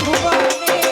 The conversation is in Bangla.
ভুবনে